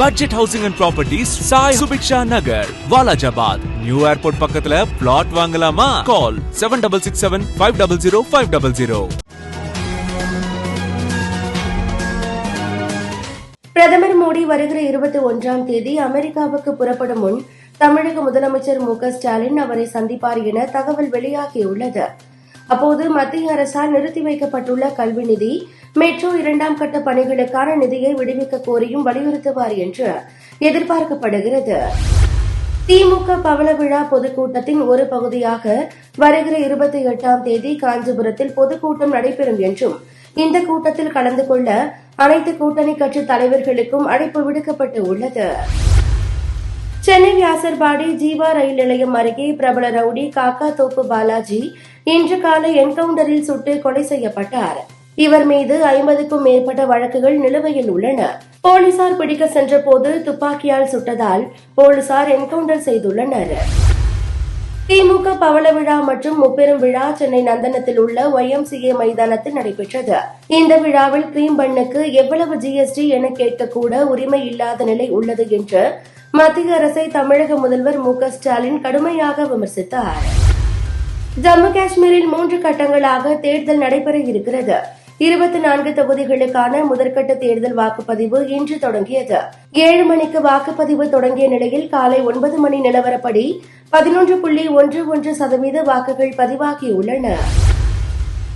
Budget housing and properties Sai Subiksha Nagar Walajabad new airport பக்கத்துல plot வாங்கலாமா? Call seven double six seven five double zero five double zero பிரதமர் மோடி வருகிற இருபத்தி ஒன்றாம் தேதி அமெரிக்காவுக்கு புறப்படும் முன் தமிழக முதலமைச்சர் மு க ஸ்டாலின் அவரை சந்திப்பார் என தகவல் வெளியாகியுள்ளது. அப்போது மத்திய அரசால் நிறுத்தி வைக்கப்பட்டுள்ள கல்வி நிதி மெட்ரோ இரண்டாம் கட்ட பணிகளுக்கான நிதியை விடுவிக்க கோரியும் வலியுறுத்துவார் என்று எதிர்பார்க்கப்படுகிறது. திமுக பவள விழா பொதுக்கூட்டத்தின் ஒரு பகுதியாக வருகிற இருபத்தி எட்டாம் தேதி காஞ்சிபுரத்தில் பொதுக்கூட்டம் நடைபெறும் என்றும் இந்த கூட்டத்தில் கலந்து கொள்ள அனைத்து கூட்டணி கட்சி தலைவர்களுக்கும் அழைப்பு விடுக்கப்பட்டு உள்ளது. சென்னை வியாசர்பாடி ஜீவா ரயில் நிலையம் அருகே பிரபல ரவுடி காக்கா தோப்பு பாலாஜி இன்று காலை என்கவுண்டரில் சுட்டு கொலை செய்யப்பட்டார். இவர் மீது ஐம்பதுக்கும் மேற்பட்ட வழக்குகள் நிலுவையில் உள்ளன. போலீசார் பிடிக்க சென்றபோது துப்பாக்கியால் சுட்டதால் போலீசார் என்கவுண்டர் செய்துள்ளனர். திமுக பவள விழா மற்றும் முப்பெரும் விழா சென்னை நந்தனத்தில் உள்ள ஒய்எம்சிஏ மைதானத்தில் நடைபெற்றது. இந்த விழாவில் கிரீம் பண்ணுக்கு எவ்வளவு ஜிஎஸ்டி என கேட்கக்கூட உரிமை இல்லாத நிலை உள்ளது என்று மத்திய அரசை தமிழக முதல்வர் மு ஸ்டாலின் கடுமையாக விமர்சித்தார். ஜம்மு காஷ்மீரில் மூன்று கட்டங்களாக தேர்தல் நடைபெற இருக்கிறது. இருபத்தி நான்கு தொகுதிகளுக்கான முதற்கட்ட தேர்தல் வாக்குப்பதிவு இன்று தொடங்கியது. ஏழு மணிக்கு வாக்குப்பதிவு தொடங்கிய நிலையில் காலை ஒன்பது மணி நிலவரப்படி பதினொன்று புள்ளி ஒன்று ஒன்று சதவீத வாக்குகள் பதிவாகியுள்ளன.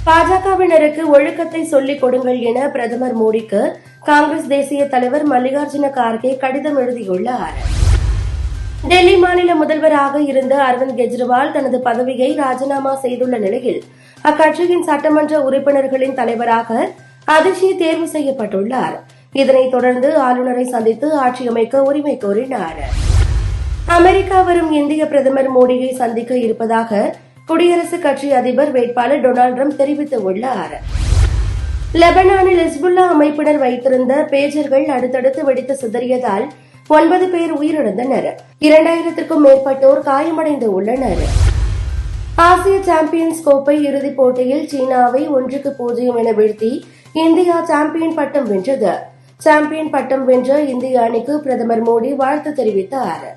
பாஜகவினருக்கு ஒழுக்கத்தை சொல்லிக் கொடுங்கள் என பிரதமர் மோடிக்கு காங்கிரஸ் தேசிய தலைவர் மல்லிகார்ஜுன கார்கே கடிதம் எழுதியுள்ளார். டெல்லி மாநில முதல்வராக இருந்த அரவிந்த் கெஜ்ரிவால் தனது பதவியை ராஜினாமா செய்துள்ள நிலையில் அக்கட்சியின் சட்டமன்ற உறுப்பினர்களின் தலைவராக அதிர்ச்சி தேர்வு செய்யப்பட்டுள்ளார். இதனைத் தொடர்ந்து ஆளுநரை சந்தித்து ஆட்சி அமைக்க உரிமை கோரினார். அமெரிக்கா வரும் இந்திய பிரதமர் மோடியை சந்திக்க இருப்பதாக குடியரசுக் கட்சி அதிபர் வேட்பாளர் டொனால்டு ட்ரம்ப் தெரிவித்துள்ளார். லெபனானில் ஹிஸ்புல்லா அமைப்பினர் வைத்திருந்த பேஜர்கள் அடுத்தடுத்து வெடித்து சிதறியதால் ஒன்பது பேர் உயிரிழந்தனர். இரண்டாயிரத்திற்கும் மேற்பட்டோர் காயமடைந்து உள்ளனர் ஆசிய சாம்பியன்ஸ் கோப்பை இறுதிப் போட்டியில் சீனாவை ஒன்றுக்கு பூஜ்ஜியம் என வீழ்த்தி இந்தியா சாம்பியன் பட்டம் வென்றது. சாம்பியன் பட்டம் வென்ற இந்திய அணிக்கு பிரதமர் மோடி வாழ்த்து தெரிவித்தார்.